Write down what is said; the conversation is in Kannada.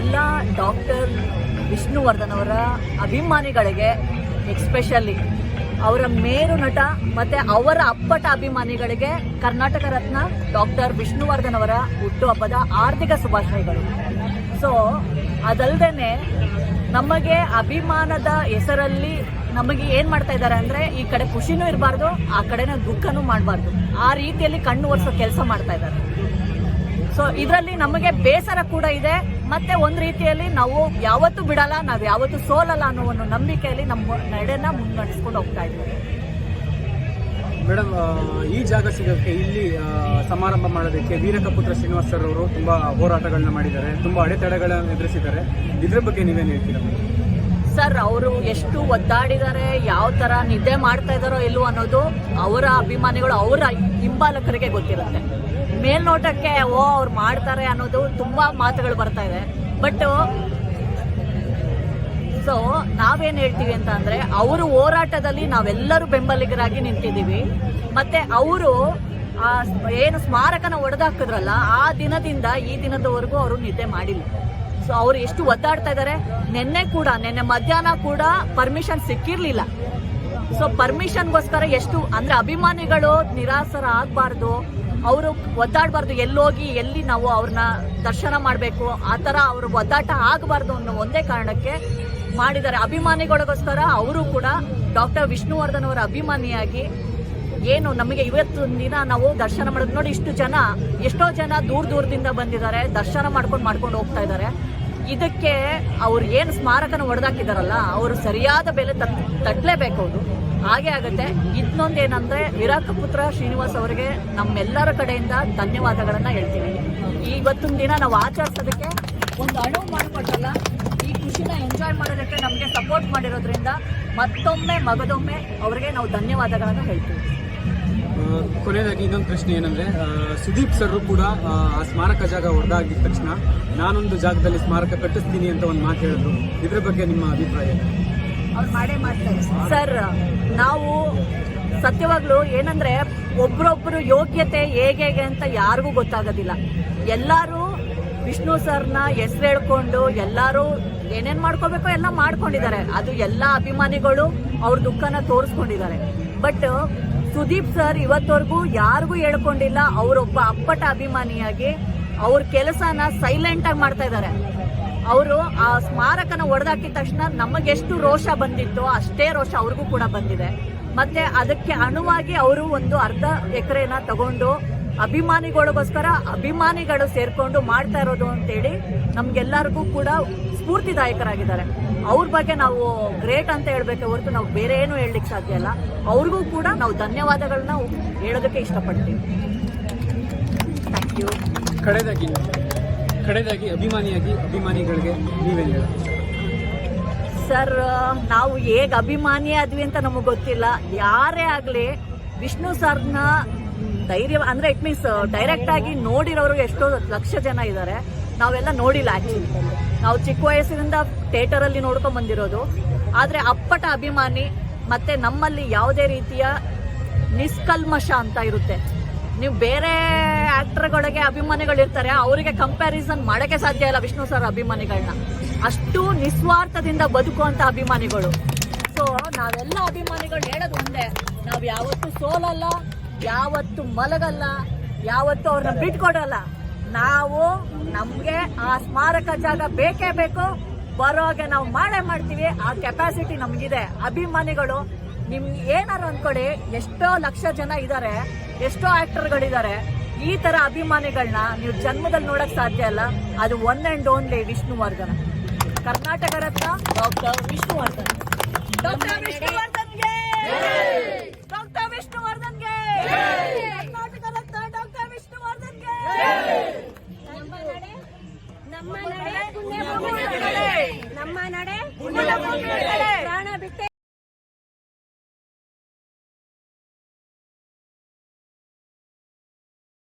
ಎಲ್ಲ ಡಾಕ್ಟರ್ ವಿಷ್ಣುವರ್ಧನ್ ಅವರ ಅಭಿಮಾನಿಗಳಿಗೆ ಎಕ್ಸ್ಪೆಷಲಿ ಅವರ ಮೇರು ನಟ ಮತ್ತೆ ಅವರ ಅಪ್ಪಟ ಅಭಿಮಾನಿಗಳಿಗೆ ಕರ್ನಾಟಕ ರತ್ನ ಡಾಕ್ಟರ್ ವಿಷ್ಣುವರ್ಧನ್ ಅವರ ಹುಟ್ಟುಹಬ್ಬದ ಆರ್ಥಿಕ ಶುಭಾಶಯಗಳು. ಸೊ ಅದಲ್ಲದೇನೆ ನಮಗೆ ಅಭಿಮಾನದ ಹೆಸರಲ್ಲಿ ನಮಗೆ ಏನ್ ಮಾಡ್ತಾ ಇದ್ದಾರೆ ಅಂದ್ರೆ ಈ ಕಡೆ ಖುಷಿನೂ ಇರಬಾರ್ದು, ಆ ಕಡೆನ ದುಃಖನೂ ಮಾಡಬಾರ್ದು. ಆ ರೀತಿಯಲ್ಲಿ ಕಣ್ಣು ಒರೆಸೋ ಕೆಲಸ ಮಾಡ್ತಾ ಇದ್ದಾರೆ. ಸೊ ಇದರಲ್ಲಿ ನಮಗೆ ಬೇಸರ ಕೂಡ ಇದೆ. ಮತ್ತೆ ಒಂದ್ ರೀತಿಯಲ್ಲಿ ನಾವು ಯಾವತ್ತೂ ಬಿಡಲ್ಲ, ನಾವು ಯಾವತ್ತೂ ಸೋಲಲ್ಲ ಅನ್ನೋ ಒಂದು ನಂಬಿಕೆಯಲ್ಲಿ ನಮ್ಮ ನಡೆನ ಮುನ್ನಡೆಸ್ಕೊಂಡು ಹೋಗ್ತಾ ಇದ್ದೀವಿ ಮೇಡಮ್ ಈ ಜಾಗ ಸಿಗೋಕ್ಕೆ ಇಲ್ಲಿ ಸಮಾರಂಭ ಮಾಡೋದಕ್ಕೆ ವೀರಕಪುತ್ರ ಶ್ರೀನಿವಾಸ್ ಸರ್ ಅವರು ತುಂಬಾ ಹೋರಾಟಗಳನ್ನ ಮಾಡಿದ್ದಾರೆ, ತುಂಬಾ ಅಡೆತಡೆಗಳನ್ನ ಎದುರಿಸಿದ್ದಾರೆ ಇದ್ರ ಬಗ್ಗೆ ನೀವೇನು ಹೇಳ್ತೀರಾ? ಸರ್, ಅವರು ಎಷ್ಟು ಒದ್ದಾಡಿದ್ದಾರೆ, ಯಾವ ತರ ನಿದ್ದೆ ಮಾಡ್ತಾ ಇದಾರೋ ಇಲ್ವೋ ಅನ್ನೋದು ಅವರ ಅಭಿಮಾನಿಗಳು, ಅವರ ಹಿಂಬಾಲಕರಿಗೆ ಗೊತ್ತಿರುತ್ತೆ. ಮೇಲ್ನೋಟಕ್ಕೆ, ಓ, ಅವ್ರು ಮಾಡ್ತಾರೆ ಅನ್ನೋದು ತುಂಬಾ ಮಾತುಗಳು ಬರ್ತಾ ಇದೆ. ಬಟ್ ಸೊ ನಾವೇನ್ ಹೇಳ್ತೀವಿ ಅಂತ ಅಂದ್ರೆ, ಅವರು ಹೋರಾಟದಲ್ಲಿ ನಾವೆಲ್ಲರೂ ಬೆಂಬಲಿಗರಾಗಿ ನಿಂತಿದ್ದೀವಿ. ಮತ್ತೆ ಅವರು, ಆ, ಏನು ಸ್ಮಾರಕನ ಒಡೆದಾಕಿದ್ರಲ್ಲ, ಆ ದಿನದಿಂದ ಈ ದಿನದವರೆಗೂ ಅವರು ನಿದ್ದೆ ಮಾಡಿಲ್ಲ. ಸೊ ಅವ್ರು ಎಷ್ಟು ಒದ್ದಾಡ್ತಾ ಇದ್ದಾರೆ ನಿನ್ನೆ ಕೂಡ, ನಿನ್ನೆ ಮಧ್ಯಾಹ್ನ ಕೂಡ ಪರ್ಮಿಷನ್ ಸಿಕ್ಕಿರ್ಲಿಲ್ಲ. ಸೊ ಪರ್ಮಿಷನ್ಗೋಸ್ಕರ ಎಷ್ಟು, ಅಂದ್ರೆ ಅಭಿಮಾನಿಗಳು ನಿರಾಸರ ಆಗ್ಬಾರ್ದು, ಅವರು ಒದ್ದಾಡಬಾರ್ದು, ಎಲ್ಲೋಗಿ, ಎಲ್ಲಿ ನಾವು ಅವ್ರನ್ನ ದರ್ಶನ ಮಾಡಬೇಕು, ಆ ಥರ ಅವ್ರ ಒದ್ದಾಟ ಆಗಬಾರ್ದು ಅನ್ನೋ ಒಂದೇ ಕಾರಣಕ್ಕೆ ಮಾಡಿದ್ದಾರೆ. ಅಭಿಮಾನಿಗಳಿಗೋಸ್ಕರ ಅವರು ಕೂಡ ಡಾಕ್ಟರ್ ವಿಷ್ಣುವರ್ಧನ್ ಅವರ ಅಭಿಮಾನಿಯಾಗಿ ಏನು ನಮಗೆ ಇವತ್ತು ದಿನ ನಾವು ದರ್ಶನ ಮಾಡೋದು? ನೋಡಿ, ಇಷ್ಟು ಜನ, ಎಷ್ಟೋ ಜನ ದೂರ ದೂರದಿಂದ ಬಂದಿದ್ದಾರೆ, ದರ್ಶನ ಮಾಡ್ಕೊಂಡು ಮಾಡ್ಕೊಂಡು ಹೋಗ್ತಾ ಇದ್ದಾರೆ. ಇದಕ್ಕೆ ಅವ್ರು ಏನು ಸ್ಮಾರಕನ ಹೊಡೆದಾಕಿದಾರಲ್ಲ, ಅವರು ಸರಿಯಾದ ಬೆಲೆ ತಟ್ ತಟ್ಟಲೇಬೇಕು ಅವರು. ಹಾಗೆ ಆಗುತ್ತೆ. ಇನ್ನೊಂದೇನಂದ್ರೆ ವಿರಾಟಪುತ್ರ ಶ್ರೀನಿವಾಸ್ ಅವರಿಗೆ ನಮ್ಮೆಲ್ಲರ ಕಡೆಯಿಂದ ಧನ್ಯವಾದಗಳನ್ನ ಹೇಳ್ತೀವಿ ಇವತ್ತಿನ ದಿನ ನಾವು ಆಚರಿಸೋದಕ್ಕೆ ಒಂದು ಅಣು ಮಾಡಿಕೊಟ್ಟಲ್ಲ ಈ ಖುಷಿನ ಎಂಜಾಯ್ ಮಾಡೋದಕ್ಕೆ ನಮಗೆ ಸಪೋರ್ಟ್ ಮಾಡಿರೋದ್ರಿಂದ ಮತ್ತೊಮ್ಮೆ, ಮಗದೊಮ್ಮೆ ಅವರಿಗೆ ನಾವು ಧನ್ಯವಾದಗಳನ್ನು ಹೇಳ್ತೀವಿ. ಕೊನೆಯದಾಗಿ ಇನ್ನೊಂದು ಪ್ರಶ್ನೆ ಏನಂದ್ರೆ ಸುದೀಪ್ ಸರ್ ಕೂಡ ಆ, ಸ್ಮಾರಕ ಜಾಗ ಹೊಡೆದಾಗಿದ ತಕ್ಷಣ ನಾನೊಂದು ಜಾಗದಲ್ಲಿ ಸ್ಮಾರಕ ಕಟ್ಟಿಸ್ತೀನಿ ಅಂತ ಒಂದು ಮಾತು ಹೇಳಿದ್ರು. ಇದ್ರ ಬಗ್ಗೆ ನಿಮ್ಮ ಅಭಿಪ್ರಾಯ? ಅವ್ರು ಮಾಡೇ ಮಾಡ್ತಾರೆ. ಸರ್ ನಾವು ಸತ್ಯವಾಗ್ಲು ಏನಂದ್ರೆ ಒಬ್ರೊಬ್ರು ಯೋಗ್ಯತೆ ಹೇಗೆ ಅಂತ ಯಾರಿಗೂ ಗೊತ್ತಾಗೋದಿಲ್ಲ. ಎಲ್ಲಾರು ವಿಷ್ಣು ಸರ್ನ ಹೆಸರು ಹೇಳ್ಕೊಂಡು ಎಲ್ಲಾರು ಏನೇನ್ ಮಾಡ್ಕೋಬೇಕು ಎಲ್ಲ ಮಾಡ್ಕೊಂಡಿದ್ದಾರೆ. ಅದು ಎಲ್ಲಾ ಅಭಿಮಾನಿಗಳು ಅವ್ರ ದುಃಖನ ತೋರಿಸ್ಕೊಂಡಿದ್ದಾರೆ. ಬಟ್ ಸುದೀಪ್ ಸರ್ ಇವತ್ತವರೆಗೂ ಯಾರಿಗೂ ಹೇಳ್ಕೊಂಡಿಲ್ಲ, ಅವರೊಬ್ಬ ಅಪ್ಪಟ ಅಭಿಮಾನಿಯಾಗಿ ಅವ್ರ ಕೆಲಸನ ಸೈಲೆಂಟ್ ಆಗಿ ಮಾಡ್ತಾ ಇದ್ದಾರೆ ಅವರು ಆ ಸ್ಮಾರಕನ ಒಡೆದಾಕಿದ ತಕ್ಷಣ ನಮಗೆಷ್ಟು ರೋಷ ಬಂದಿತ್ತು ಅಷ್ಟೇ ರೋಷ ಅವ್ರಿಗೂ ಕೂಡ ಬಂದಿದೆ. ಮತ್ತೆ ಅದಕ್ಕೆ ಅಣುವಾಗಿ ಅವರು ಒಂದು ಅರ್ಧ ಎಕರೆನ ತಗೊಂಡು ಅಭಿಮಾನಿಗಳಿಗೋಸ್ಕರ ಅಭಿಮಾನಿಗಳು ಸೇರ್ಕೊಂಡು ಮಾಡ್ತಾ ಇರೋದು ಅಂತೇಳಿ ನಮ್ಗೆಲ್ಲರಿಗೂ ಕೂಡ ಸ್ಫೂರ್ತಿದಾಯಕರಾಗಿದ್ದಾರೆ. ಅವ್ರ ಬಗ್ಗೆ ನಾವು ಗ್ರೇಟ್ ಅಂತ ಹೇಳ್ಬೇಕು ಹೊರತು ನಾವು ಬೇರೆ ಏನು ಹೇಳಲಿಕ್ಕೆ ಸಾಧ್ಯ ಇಲ್ಲ. ಅವ್ರಿಗೂ ಕೂಡ ನಾವು ಧನ್ಯವಾದಗಳನ್ನ ಹೇಳೋದಕ್ಕೆ ಇಷ್ಟಪಡ್ತೀವಿ. ಥ್ಯಾಂಕ್ ಯು ಕಡೆದಾಗಿ ಕಡೆದಾಗಿ ಅಭಿಮಾನಿಯಾಗಿ ಅಭಿಮಾನಿಗಳಿಗೆ ನೀವೇನು ಹೇಳಿ. ಸರ್ ನಾವು ಹೇಗೆ ಅಭಿಮಾನಿ ಆದ್ವಿ ಅಂತ ನಮಗೆ ಗೊತ್ತಿಲ್ಲ. ಯಾರೇ ಆಗಲಿ ವಿಷ್ಣು ಸರ್ನ ಧೈರ್ಯ, ಅಂದ್ರೆ ಇಟ್ ಮೀನ್ಸ್ ಡೈರೆಕ್ಟ್ ಆಗಿ ನೋಡಿರೋರು ಎಷ್ಟೋ ಲಕ್ಷ ಜನ ಇದ್ದಾರೆ ನಾವೆಲ್ಲ ನೋಡಿಲ್ಲ ಆಕ್ಚುಲಿ ನಾವು ಚಿಕ್ಕ ವಯಸ್ಸಿನಿಂದ ಥಿಯೇಟರ್ ಅಲ್ಲಿ ನೋಡ್ಕೊಂಡ್ ಬಂದಿರೋದು. ಆದ್ರೆ ಅಪ್ಪಟ ಅಭಿಮಾನಿ, ಮತ್ತೆ ನಮ್ಮಲ್ಲಿ ಯಾವುದೇ ರೀತಿಯ ನಿಷ್ಕಲ್ಮಶ ಅಂತ ಇರುತ್ತೆ. ನೀವು ಬೇರೆ ಆಕ್ಟರ್ಗಳಿಗೆ ಅಭಿಮಾನಿಗಳು ಇರ್ತಾರೆ ಅವರಿಗೆ ಕಂಪ್ಯಾರಿಸನ್ ಮಾಡಕ್ಕೆ ಸಾಧ್ಯ ಇಲ್ಲ ವಿಷ್ಣು ಸರ್ ಅಭಿಮಾನಿಗಳನ್ನ ಅಷ್ಟು ನಿಸ್ವಾರ್ಥದಿಂದ ಬದುಕುವಂತ ಅಭಿಮಾನಿಗಳು. ಸೊ ನಾವೆಲ್ಲ ಅಭಿಮಾನಿಗಳು ಹೇಳೋದು ಒಂದೇ. ನಾವು ಯಾವತ್ತೂ ಸೋಲಲ್ಲ ಯಾವತ್ತು ಮಲಗಲ್ಲ, ಯಾವತ್ತು ಅವ್ರನ್ನ ಬಿಟ್ಕೊಡಲ್ಲ ನಾವು ನಮ್ಗೆ ಆ ಸ್ಮಾರಕ ಜಾಗ ಬೇಕೇ ಬೇಕು. ಬರೋಗೆ ನಾವು ಮಾಡೇ ಮಾಡ್ತೀವಿ. ಆ ಕೆಪಾಸಿಟಿ ನಮ್ಗಿದೆ. ಅಭಿಮಾನಿಗಳು ನಿಮ್ಗೆ ಏನಾರು ಅನ್ಕೊಡಿ ಎಷ್ಟೋ ಲಕ್ಷ ಜನ ಇದ್ದಾರೆ ಎಷ್ಟೋ ಆಕ್ಟರ್ಗಳಿದ್ದಾರೆ ಈ ತರ ಅಭಿಮಾನಿಗಳನ್ನ ನೀವು ಜನ್ಮದಲ್ಲಿ ನೋಡಕ್ ಸಾಧ್ಯ ಅಲ್ಲ ಅದು one and only Vishnuvardhan Karnataka Ratna doctor Vishnuvardhan doctor Yeah,